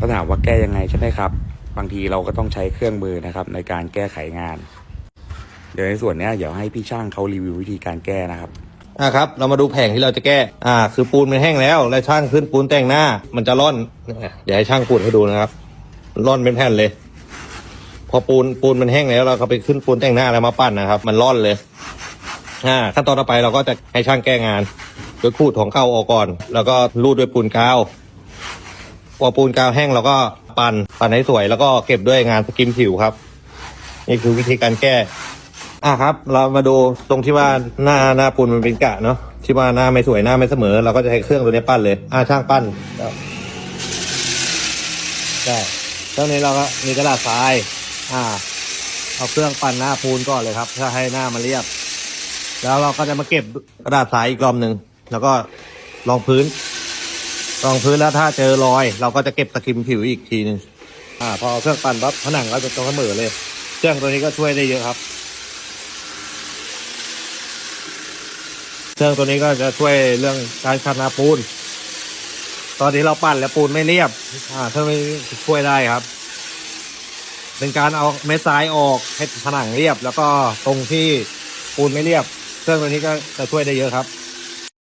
ก็ถามว่าแก้ยังไงใช่ไหมครับ บางทีเราก็ต้องใช้เครื่องมือนะครับในการแก้ไขงาน เดี๋ยวในส่วนนี้เดี๋ยวให้พี่ช่างเขารีวิววิธีการแก้นะครับอ่าครับเรามาดูแผงที่เราจะแก้อ่า คือปูนมันแห้งแล้วแล้วช่างขึ้นปูนแต่งหน้า มันจะร่อนเดี๋ยวให้ช่างปูนให้ดูนะครับร่อนเป็นแผ่นเลย พอปูนปูนมันแห้งแล้วเราก็ไปขึ้นปูนแต่งหน้าแล้วมาปั้นนะครับ มันร่อนเลยอ่าขั้นตอนต่อไปเราก็จะให้ช่างแก้งานโดยขูดของเก่าออกก่อน แล้วก็รูดด้วยปูนกาว พอปูนกาวแห้งเราก็ปั่นปั่นให้สวยแล้วก็เก็บด้วยงานสกิมผิวครับ นี่คือวิธีการแก้ อะครับ เรามาดูตรงที่ว่าหน้าหน้าปูนมันเป็นกะเนาะที่ว่าหน้าไม่สวยหน้าไม่เสมอ เราก็จะใช้เครื่องตัวนี้ปั้นเลยอ่าช่างปั้นได้เครื่องนี้เราก็มีกระดาษทราย อ่า เอาเครื่องปั้นหน้าปูนก่อนเลยครับ เพื่อให้หน้ามันเรียบ แล้วเราก็จะมาเก็บกระดาษทรายอีกรอบหนึ่งแล้วก็รองพื้น รองพื้นแล้วถ้าเจอรอย เราก็จะเก็บสกิมผิวอีกทีหนึ่งอ่าพอเอาเครื่องปั้นปั๊บผนังก็จะตรงเสมอเลย เครื่องตัวนี้ก็ช่วยได้เยอะครับ เครื่องตัวนี้ก็จะช่วยเรื่องการขัดนาปูน ตอนที่เราปั้นแล้วปูนไม่เรียบ อ่าเครื่องนี้ช่วยได้ครับ เป็นการเอาเม็ดทรายออกให้ผนังเรียบ แล้วก็ตรงที่ปูนไม่เรียบ เครื่องตัวนี้ก็จะช่วยได้เยอะครับ